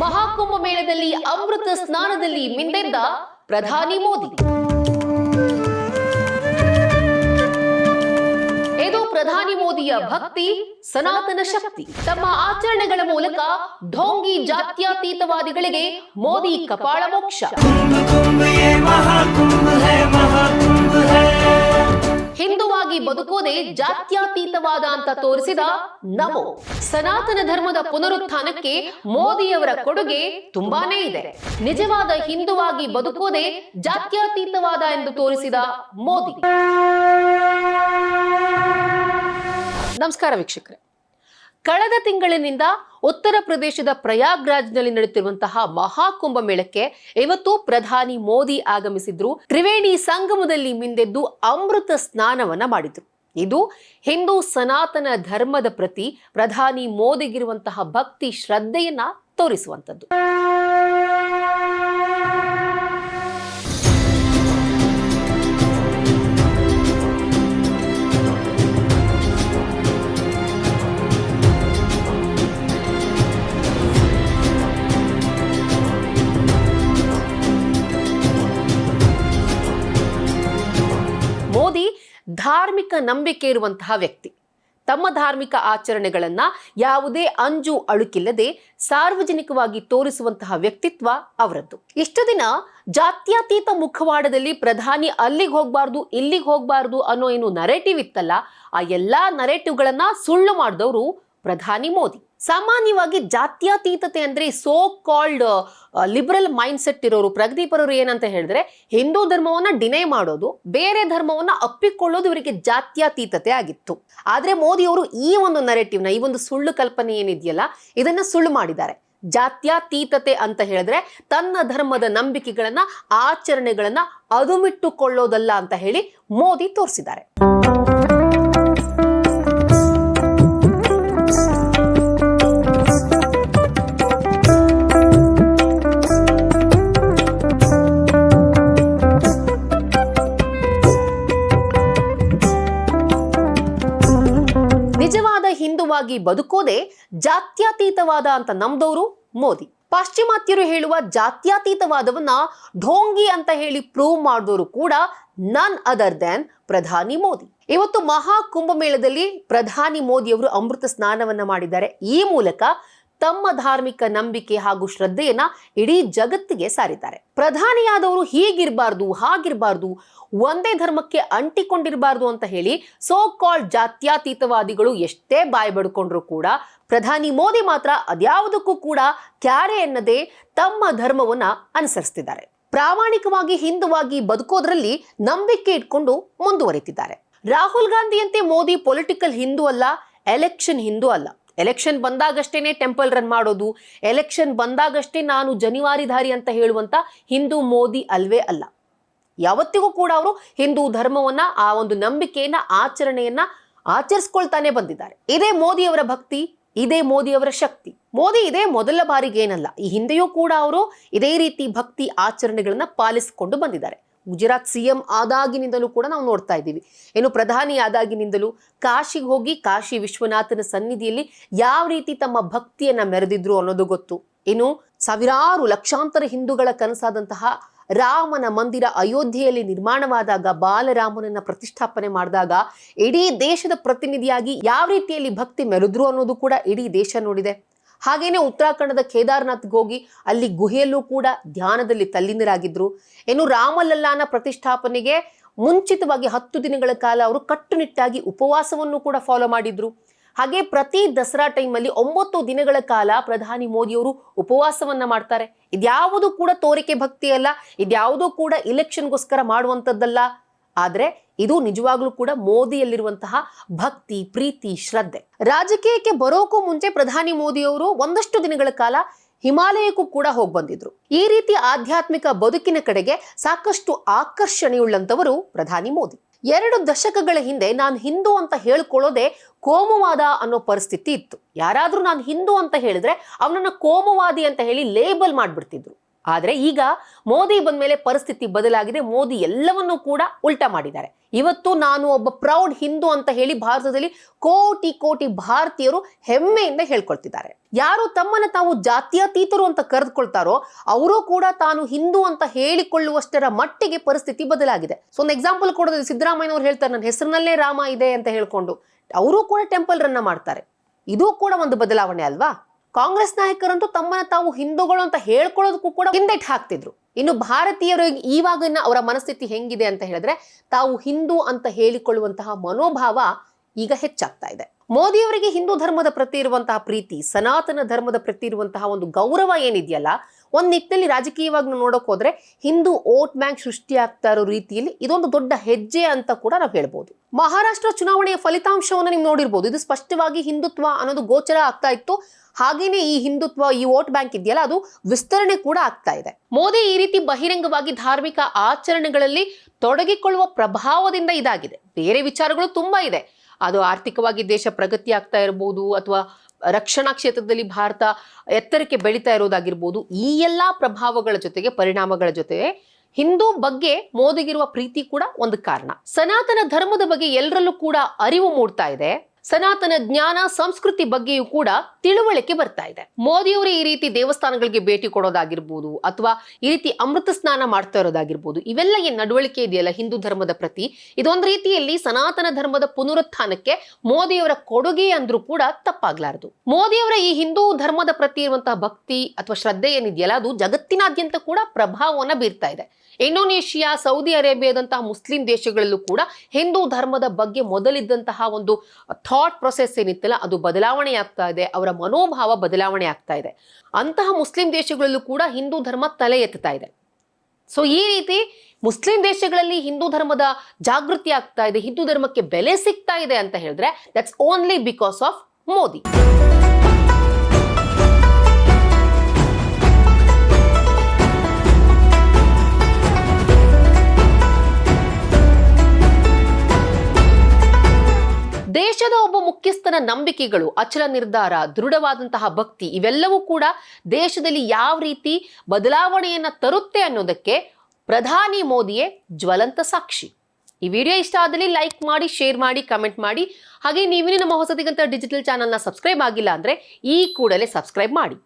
ಮಹಾಕುಂಭ ಮೇಳದಲ್ಲಿ ಅಮೃತ ಸ್ನಾನದಲ್ಲಿ ಮಿಂದೆದ್ದ ಪ್ರಧಾನಿ ಮೋದಿ. ಇದು ಪ್ರಧಾನಿ ಮೋದಿಯ ಭಕ್ತಿ, ಸನಾತನ ಶಕ್ತಿ. ತಮ್ಮ ಆಚರಣೆಗಳ ಮೂಲಕ ಢೋಂಗಿ ಜಾತ್ಯತೀತವಾದಿಗಳಿಗೆ ಮೋದಿ ಕಪಾಳ ಮೋಕ್ಷ ಹಿಂದುವಾಗಿ ಬದುಕೋದೇ ಜಾತ್ಯಾತೀತವಾದ ಅಂತ ತೋರಿಸಿದ ನಮೋ. ಸನಾತನ ಧರ್ಮದ ಪುನರುತ್ಥಾನಕ್ಕೆ ಮೋದಿಯವರ ಕೊಡುಗೆ ತುಂಬಾನೇ ಇದೆ. ನಿಜವಾದ ಹಿಂದುವಾಗಿ ಬದುಕೋದೇ ಜಾತ್ಯಾತೀತವಾದ ಎಂದು ತೋರಿಸಿದ ಮೋದಿ. ನಮಸ್ಕಾರ ವೀಕ್ಷಕರೇ. ಕಳೆದ ತಿಂಗಳಿನಿಂದ ಉತ್ತರ ಪ್ರದೇಶದ ಪ್ರಯಾಗ್ರಾಜ್ನಲ್ಲಿ ನಡೆಯುತ್ತಿರುವಂತಹ ಮಹಾಕುಂಭ ಮೇಳಕ್ಕೆ ಇವತ್ತು ಪ್ರಧಾನಿ ಮೋದಿ ಆಗಮಿಸಿದ್ರು. ತ್ರಿವೇಣಿ ಸಂಗಮದಲ್ಲಿ ಮಿಂದೆದ್ದು ಅಮೃತ ಸ್ನಾನವನ್ನ ಮಾಡಿದ್ರು. ಇದು ಹಿಂದೂ ಸನಾತನ ಧರ್ಮದ ಪ್ರತಿ ಪ್ರಧಾನಿ ಮೋದಿಗಿರುವಂತಹ ಭಕ್ತಿ ಶ್ರದ್ಧೆಯನ್ನ ತೋರಿಸುವಂತದ್ದು ಧಾರ್ಮಿಕ ನಂಬಿಕೆ ಇರುವಂತಹ ವ್ಯಕ್ತಿ. ತಮ್ಮ ಧಾರ್ಮಿಕ ಆಚರಣೆಗಳನ್ನ ಯಾವುದೇ ಅಂಜು ಅಳುಕಿಲ್ಲದೆ ಸಾರ್ವಜನಿಕವಾಗಿ ತೋರಿಸುವಂತಹ ವ್ಯಕ್ತಿತ್ವ ಅವರದ್ದು. ಇಷ್ಟು ದಿನ ಜಾತ್ಯತೀತ ಮುಖವಾಡದಲ್ಲಿ ಪ್ರಧಾನಿ ಅಲ್ಲಿಗೆ ಹೋಗ್ಬಾರ್ದು, ಇಲ್ಲಿಗೆ ಹೋಗ್ಬಾರ್ದು ಅನ್ನೋ ಏನು ನರೇಟಿವ್ ಇತ್ತಲ್ಲ, ಆ ಎಲ್ಲಾ ನರೇಟಿವ್ಗಳನ್ನ ಸುಳ್ಳು ಮಾಡಿದವರು ಪ್ರಧಾನಿ ಮೋದಿ. ಸಾಮಾನ್ಯವಾಗಿ ಜಾತ್ಯತೀತತೆ ಅಂದ್ರೆ so called liberal mind set ಇರೋರು, ಪ್ರಗತಿಪರರು ಏನಂತ ಹೇಳಿದ್ರೆ ಹಿಂದೂ ಧರ್ಮವನ್ನ ಡಿನೈ ಮಾಡೋದು, ಬೇರೆ ಧರ್ಮವನ್ನ ಅಪ್ಪಿಕೊಳ್ಳೋದು ಇವರಿಗೆ ಜಾತ್ಯತೀತತೆ ಆಗಿತ್ತು. ಆದ್ರೆ ಮೋದಿ ಅವರು ಈ ಒಂದು ನರೇಟಿವ್ನ ಈ ಒಂದು ಸುಳ್ಳು ಕಲ್ಪನೆ ಏನಿದೆಯಲ್ಲ, ಇದನ್ನ ಸುಳ್ಳು ಮಾಡಿದ್ದಾರೆ. ಜಾತ್ಯತೀತತೆ ಅಂತ ಹೇಳಿದ್ರೆ ತನ್ನ ಧರ್ಮದ ನಂಬಿಕೆಗಳನ್ನ, ಆಚರಣೆಗಳನ್ನ ಅದುಮಿಟ್ಟುಕೊಳ್ಳೋದಲ್ಲ ಅಂತ ಹೇಳಿ ಮೋದಿ ತೋರಿಸಿದ್ದಾರೆ. ನಿಜವಾದ ಹಿಂದುವಾಗಿ ಬದುಕೋದೆ ಜಾತ್ಯತೀತವಾದ ಅಂತ ನಮ್ದವರು ಮೋದಿ. ಪಾಶ್ಚಿಮಾತ್ಯರು ಹೇಳುವ ಜಾತ್ಯತೀತವಾದವನ್ನ ಢೋಂಗಿ ಅಂತ ಹೇಳಿ ಪ್ರೂವ್ ಮಾಡಿದವರು ಕೂಡ ನನ್ ಅದರ್ ದೆನ್ ಪ್ರಧಾನಿ ಮೋದಿ. ಇವತ್ತು ಮಹಾ ಕುಂಭಮೇಳದಲ್ಲಿ ಪ್ರಧಾನಿ ಮೋದಿಯವರು ಅಮೃತ ಸ್ನಾನವನ್ನ ಮಾಡಿದ್ದಾರೆ. ಈ ಮೂಲಕ ತಮ್ಮ ಧಾರ್ಮಿಕ ನಂಬಿಕೆ ಹಾಗೂ ಶ್ರದ್ಧೆಯನ್ನ ಇಡೀ ಜಗತ್ತಿಗೆ ಸಾರಿದ್ದಾರೆ. ಪ್ರಧಾನಿಯಾದವರು ಹೀಗಿರಬಾರ್ದು, ಹಾಗಿರಬಾರ್ದು, ಒಂದೇ ಧರ್ಮಕ್ಕೆ ಅಂಟಿಕೊಂಡಿರಬಾರ್ದು ಅಂತ ಹೇಳಿ ಸೋ ಕಾಲ್ಡ್ ಜಾತ್ಯಾತೀತವಾದಿಗಳು ಎಷ್ಟೇ ಬಾಯಿ ಬಡ್ಕೊಂಡ್ರು ಕೂಡ ಪ್ರಧಾನಿ ಮೋದಿ ಮಾತ್ರ ಅದ್ಯಾವುದಕ್ಕೂ ಕೂಡ ಕ್ಯಾರೆ ಎನ್ನದೆ ತಮ್ಮ ಧರ್ಮವನ್ನ ಅನುಸರಿಸ್ತಿದ್ದಾರೆ. ಪ್ರಾಮಾಣಿಕವಾಗಿ ಹಿಂದುವಾಗಿ ಬದುಕೋದ್ರಲ್ಲಿ ನಂಬಿಕೆ ಇಟ್ಕೊಂಡು ಮುಂದುವರಿತಿದ್ದಾರೆ. ರಾಹುಲ್ ಗಾಂಧಿಯಂತೆ ಮೋದಿ ಪೊಲಿಟಿಕಲ್ ಹಿಂದೂ ಅಲ್ಲ, ಎಲೆಕ್ಷನ್ ಹಿಂದೂ ಅಲ್ಲ. ಎಲೆಕ್ಷನ್ ಬಂದಾಗಷ್ಟೇನೆ ಟೆಂಪಲ್ ರನ್ ಮಾಡೋದು. ಎಲೆಕ್ಷನ್ ಬಂದಾಗಷ್ಟೇ ನಾನು ಜನಿವಾರಿಧಾರಿ ಅಂತ ಹೇಳುವಂತ ಹಿಂದೂ ಮೋದಿ ಅಲ್ವೇ ಅಲ್ಲ. ಯಾವತ್ತಿಗೂ ಕೂಡ ಅವರು ಹಿಂದೂ ಧರ್ಮವನ್ನ, ಆ ಒಂದು ನಂಬಿಕೆಯನ್ನ, ಆಚರಣೆಯನ್ನ ಆಚರಿಸ್ಕೊಳ್ತಾನೆ ಬಂದಿದ್ದಾರೆ. ಇದೇ ಮೋದಿಯವರ ಭಕ್ತಿ, ಇದೇ ಮೋದಿಯವರ ಶಕ್ತಿ. ಮೋದಿ ಇದೇ ಮೊದಲ ಬಾರಿಗೆ ಏನಲ್ಲ, ಈ ಹಿಂದೆಯೂ ಕೂಡ ಅವರು ಇದೇ ರೀತಿ ಭಕ್ತಿ ಆಚರಣೆಗಳನ್ನ ಪಾಲಿಸಿಕೊಂಡು ಬಂದಿದ್ದಾರೆ. ಗುಜರಾತ್ ಸಿ ಎಂ ಆದಾಗಿನಿಂದಲೂ ಕೂಡ ನಾವು ನೋಡ್ತಾ ಇದ್ದೀವಿ. ಏನು ಪ್ರಧಾನಿ ಆದಾಗಿನಿಂದಲೂ ಕಾಶಿಗೆ ಹೋಗಿ ಕಾಶಿ ವಿಶ್ವನಾಥನ ಸನ್ನಿಧಿಯಲ್ಲಿ ಯಾವ ರೀತಿ ತಮ್ಮ ಭಕ್ತಿಯನ್ನು ಮೆರೆದಿದ್ರು ಅನ್ನೋದು ಗೊತ್ತು. ಏನು ಸಾವಿರಾರು ಲಕ್ಷಾಂತರ ಹಿಂದೂಗಳ ಕನಸಾದಂತಹ ರಾಮನ ಮಂದಿರ ಅಯೋಧ್ಯೆಯಲ್ಲಿ ನಿರ್ಮಾಣವಾದಾಗ ಬಾಲರಾಮನನ್ನ ಪ್ರತಿಷ್ಠಾಪನೆ ಮಾಡಿದಾಗ ಇಡೀ ದೇಶದ ಪ್ರತಿನಿಧಿಯಾಗಿ ಯಾವ ರೀತಿಯಲ್ಲಿ ಭಕ್ತಿ ಮೆರೆದ್ರು ಅನ್ನೋದು ಕೂಡ ಇಡೀ ದೇಶ ನೋಡಿದೆ. ಹಾಗೇನೆ ಉತ್ತರಾಖಂಡದ ಕೇದಾರ್ನಾಥ್ಗೆ ಹೋಗಿ ಅಲ್ಲಿ ಗುಹೆಯಲ್ಲೂ ಕೂಡ ಧ್ಯಾನದಲ್ಲಿ ತಲ್ಲೀನರಾಗಿದ್ರು ಇನ್ನು ರಾಮಲಲ್ಲಾನ ಪ್ರತಿಷ್ಠಾಪನೆಗೆ ಮುಂಚಿತವಾಗಿ ಹತ್ತು ದಿನಗಳ ಕಾಲ ಅವರು ಕಟ್ಟುನಿಟ್ಟಾಗಿ ಉಪವಾಸವನ್ನು ಕೂಡ ಫಾಲೋ ಮಾಡಿದ್ರು. ಹಾಗೆ ಪ್ರತಿ ದಸರಾ ಟೈಮಲ್ಲಿ ಒಂಬತ್ತು ದಿನಗಳ ಕಾಲ ಪ್ರಧಾನಿ ಮೋದಿಯವರು ಉಪವಾಸವನ್ನ ಮಾಡ್ತಾರೆ. ಇದ್ಯಾವುದು ಕೂಡ ತೋರಿಕೆ ಭಕ್ತಿ ಅಲ್ಲ ಇದ್ಯಾವುದೂ ಕೂಡ ಇಲೆಕ್ಷನ್ಗೋಸ್ಕರ ಮಾಡುವಂಥದ್ದಲ್ಲ. ಆದ್ರೆ ಇದು ನಿಜವಾಗ್ಲೂ ಕೂಡ ಮೋದಿಯಲ್ಲಿರುವಂತಹ ಭಕ್ತಿ, ಪ್ರೀತಿ, ಶ್ರದ್ಧೆ. ರಾಜಕೀಯಕ್ಕೆ ಬರೋಕ್ಕೂ ಮುಂಚೆ ಪ್ರಧಾನಿ ಮೋದಿಯವರು ಒಂದಷ್ಟು ದಿನಗಳ ಕಾಲ ಹಿಮಾಲಯಕ್ಕೂ ಕೂಡ ಹೋಗಿ ಬಂದಿದ್ರು. ಈ ರೀತಿ ಆಧ್ಯಾತ್ಮಿಕ ಬದುಕಿನ ಕಡೆಗೆ ಸಾಕಷ್ಟು ಆಕರ್ಷಣೆಯುಳ್ಳಂಥವರು ಪ್ರಧಾನಿ ಮೋದಿ. ಎರಡು ದಶಕಗಳ ಹಿಂದೆ ನಾನು ಹಿಂದೂ ಅಂತ ಹೇಳ್ಕೊಳ್ಳೋದೇ ಕೋಮುವಾದ ಅನ್ನೋ ಪರಿಸ್ಥಿತಿ ಇತ್ತು. ಯಾರಾದ್ರೂ ನಾನು ಹಿಂದೂ ಅಂತ ಹೇಳಿದ್ರೆ ಅವನನ್ನ ಕೋಮುವಾದಿ ಅಂತ ಹೇಳಿ ಲೇಬಲ್ ಮಾಡ್ಬಿಡ್ತಿದ್ರು. ಆದರೆ ಈಗ ಮೋದಿ ಬಂದ ಮೇಲೆ ಪರಿಸ್ಥಿತಿ ಬದಲಾಗಿದೆ, ಮೋದಿ ಎಲ್ಲವನ್ನೂ ಕೂಡ ಉಲ್ಟಾ ಮಾಡಿದ್ದಾರೆ. ಇವತ್ತು ನಾನು ಒಬ್ಬ ಪ್ರೌಡ್ ಹಿಂದೂ ಅಂತ ಹೇಳಿ ಭಾರತದಲ್ಲಿ ಕೋಟಿ ಕೋಟಿ ಭಾರತೀಯರು ಹೆಮ್ಮೆಯಿಂದ ಹೇಳ್ಕೊಳ್ತಿದ್ದಾರೆ. ಯಾರು ತಮ್ಮನ್ನು ತಾವು ಜಾತ್ಯತೀತರು ಅಂತ ಕರೆದುಕೊಳ್ತಾರೋ, ಅವರು ಕೂಡ ತಾನು ಹಿಂದೂ ಅಂತ ಹೇಳಿಕೊಳ್ಳುವಷ್ಟರ ಮಟ್ಟಿಗೆ ಪರಿಸ್ಥಿತಿ ಬದಲಾಗಿದೆ. ಸೊ ಒಂದು ಎಕ್ಸಾಂಪಲ್ ಕೊಡೋದು ಸಿದ್ದರಾಮಯ್ಯವರು ಹೇಳ್ತಾರೆ, ನನ್ನ ಹೆಸರಿನಲ್ಲೇ ರಾಮ ಇದೆ ಅಂತ ಹೇಳ್ಕೊಂಡು, ಅವರು ಕೂಡ ಟೆಂಪಲ್ ರನ್ನ ಮಾಡ್ತಾರೆ. ಇದು ಕೂಡ ಒಂದು ಬದಲಾವಣೆ ಅಲ್ವಾ? ಕಾಂಗ್ರೆಸ್ ನಾಯಕರಂತೂ ತಮ್ಮನ್ನ ತಾವು ಹಿಂದೂಗಳು ಅಂತ ಹೇಳ್ಕೊಳ್ಳೋದಕ್ಕೂ ಕೂಡ ಹಿಂದೆಟ್ ಹಾಕ್ತಿದ್ರು. ಇನ್ನು ಭಾರತೀಯರು ಈವಾಗ ಅವರ ಮನಸ್ಥಿತಿ ಹೆಂಗಿದೆ ಅಂತ ಹೇಳಿದ್ರೆ ತಾವು ಹಿಂದೂ ಅಂತ ಹೇಳಿಕೊಳ್ಳುವಂತಹ ಮನೋಭಾವ ಈಗ ಹೆಚ್ಚಾಗ್ತಾ ಇದೆ. ಮೋದಿಯವರಿಗೆ ಹಿಂದೂ ಧರ್ಮದ ಪ್ರತಿ ಇರುವಂತಹ ಪ್ರೀತಿ, ಸನಾತನ ಧರ್ಮದ ಪ್ರತಿ ಇರುವಂತಹ ಒಂದು ಗೌರವ ಏನಿದೆಯಲ್ಲ, ಒಂದು ನಿಟ್ಟಿನಲ್ಲಿ ರಾಜಕೀಯವಾಗಿ ನೋಡಕ್ ಹೋದ್ರೆ ಹಿಂದೂ ಓಟ್ ಬ್ಯಾಂಕ್ ಸೃಷ್ಟಿಯಾಗ್ತಾ ಇರೋ ರೀತಿಯಲ್ಲಿ ಇದೊಂದು ದೊಡ್ಡ ಹೆಜ್ಜೆ ಅಂತ ಕೂಡ ನಾವು ಹೇಳ್ಬೋದು. ಮಹಾರಾಷ್ಟ್ರ ಚುನಾವಣೆಯ ಫಲಿತಾಂಶವನ್ನು ನೀವು ನೋಡಿರ್ಬೋದು. ಇದು ಸ್ಪಷ್ಟವಾಗಿ ಹಿಂದುತ್ವ ಅನ್ನೋದು ಗೋಚರ ಆಗ್ತಾ ಇತ್ತು. ಹಾಗೆಯೇ ಈ ಹಿಂದುತ್ವ, ಈ ವೋಟ್ ಬ್ಯಾಂಕ್ ಇದೆಯಲ್ಲ, ಅದು ವಿಸ್ತರಣೆ ಕೂಡ ಆಗ್ತಾ ಇದೆ. ಮೋದಿ ಈ ರೀತಿ ಬಹಿರಂಗವಾಗಿ ಧಾರ್ಮಿಕ ಆಚರಣೆಗಳಲ್ಲಿ ತೊಡಗಿಕೊಳ್ಳುವ ಪ್ರಭಾವದಿಂದ ಇದಾಗಿದೆ. ಬೇರೆ ವಿಚಾರಗಳು ತುಂಬಾ ಇದೆ. ಅದು ಆರ್ಥಿಕವಾಗಿ ದೇಶ ಪ್ರಗತಿ ಆಗ್ತಾ ಇರಬಹುದು ಅಥವಾ ರಕ್ಷಣಾ ಕ್ಷೇತ್ರದಲ್ಲಿ ಭಾರತ ಎತ್ತರಕ್ಕೆ ಬೆಳೀತಾ ಇರೋದಾಗಿರ್ಬೋದು, ಈ ಎಲ್ಲ ಪ್ರಭಾವಗಳ ಜೊತೆಗೆ ಪರಿಣಾಮಗಳ ಜೊತೆಗೆ ಹಿಂದೂ ಬಗ್ಗೆ ಮೋದಿಗಿರುವ ಪ್ರೀತಿ ಕೂಡ ಒಂದು ಕಾರಣ. ಸನಾತನ ಧರ್ಮದ ಬಗ್ಗೆ ಎಲ್ಲರಲ್ಲೂ ಕೂಡ ಅರಿವು ಮೂಡ್ತಾ ಇದೆ. ಸನಾತನ ಜ್ಞಾನ ಸಂಸ್ಕೃತಿ ಬಗ್ಗೆಯೂ ಕೂಡ ತಿಳುವಳಿಕೆ ಬರ್ತಾ ಇದೆ. ಮೋದಿಯವರು ಈ ರೀತಿ ದೇವಸ್ಥಾನಗಳಿಗೆ ಭೇಟಿ ಕೊಡೋದಾಗಿರ್ಬೋದು ಅಥವಾ ಈ ರೀತಿ ಅಮೃತ ಸ್ನಾನ ಮಾಡ್ತಾ ಇರೋದಾಗಿರ್ಬೋದು, ಇವೆಲ್ಲ ಏನ್ ನಡವಳಿಕೆ ಇದೆಯಲ್ಲ ಹಿಂದೂ ಧರ್ಮದ ಪ್ರತಿ? ಇದೊಂದು ರೀತಿಯಲ್ಲಿ ಸನಾತನ ಧರ್ಮದ ಪುನರುತ್ಥಾನಕ್ಕೆ ಮೋದಿಯವರ ಕೊಡುಗೆ ಅಂದ್ರೂ ಕೂಡ ತಪ್ಪಾಗ್ಲಾರದು. ಮೋದಿಯವರ ಈ ಹಿಂದೂ ಧರ್ಮದ ಪ್ರತಿ ಇರುವಂತಹ ಭಕ್ತಿ ಅಥವಾ ಶ್ರದ್ಧೆ ಏನಿದೆಯಲ್ಲ, ಅದು ಜಗತ್ತಿನಾದ್ಯಂತ ಕೂಡ ಪ್ರಭಾವವನ್ನು ಬೀರ್ತಾ ಇದೆ. ಇಂಡೋನೇಷಿಯಾ, ಸೌದಿ ಅರೇಬಿಯಾದಂತಹ ಮುಸ್ಲಿಂ ದೇಶಗಳಲ್ಲೂ ಕೂಡ ಹಿಂದೂ ಧರ್ಮದ ಬಗ್ಗೆ ಮೊದಲಿದ್ದಂತಹ ಒಂದು ಥಾಟ್ ಪ್ರೊಸೆಸ್ ಏನಿತ್ತಲ್ಲ, ಅದು ಬದಲಾವಣೆ ಆಗ್ತಾ ಇದೆ, ಅವರ ಮನೋಭಾವ ಬದಲಾವಣೆ ಆಗ್ತಾ ಇದೆ. ಅಂತಹ ಮುಸ್ಲಿಂ ದೇಶಗಳಲ್ಲೂ ಕೂಡ ಹಿಂದೂ ಧರ್ಮ ತಲೆ ಎತ್ತಾ ಇದೆ. ಸೊ ಈ ರೀತಿ ಮುಸ್ಲಿಂ ದೇಶಗಳಲ್ಲಿ ಹಿಂದೂ ಧರ್ಮದ ಜಾಗೃತಿ ಆಗ್ತಾ ಇದೆ, ಹಿಂದೂ ಧರ್ಮಕ್ಕೆ ಬೆಲೆ ಸಿಗ್ತಾ ಇದೆ ಅಂತ ಹೇಳಿದ್ರೆ that's only because of Modi. ದೇಶದ ಒಬ್ಬ ಮುಖ್ಯಸ್ಥನ ನಂಬಿಕೆಗಳು, ಅಚಲ ನಿರ್ಧಾರ, ದೃಢವಾದಂತಹ ಭಕ್ತಿ, ಇವೆಲ್ಲವೂ ಕೂಡ ದೇಶದಲ್ಲಿ ಯಾವ ರೀತಿ ಬದಲಾವಣೆಯನ್ನು ತರುತ್ತೆ ಅನ್ನೋದಕ್ಕೆ ಪ್ರಧಾನಿ ಮೋದಿಯೇ ಜ್ವಲಂತ ಸಾಕ್ಷಿ. ಈ ವಿಡಿಯೋ ಇಷ್ಟ ಆದಲ್ಲಿ ಲೈಕ್ ಮಾಡಿ, ಶೇರ್ ಮಾಡಿ, ಕಮೆಂಟ್ ಮಾಡಿ. ಹಾಗೆ ನೀವಿನ ನಮ್ಮ ಹೊಸದಿಗಂತ ಡಿಜಿಟಲ್ ಚಾನಲ್ನ ಸಬ್ಸ್ಕ್ರೈಬ್ ಆಗಿಲ್ಲ ಅಂದರೆ ಈ ಕೂಡಲೇ ಸಬ್ಸ್ಕ್ರೈಬ್ ಮಾಡಿ.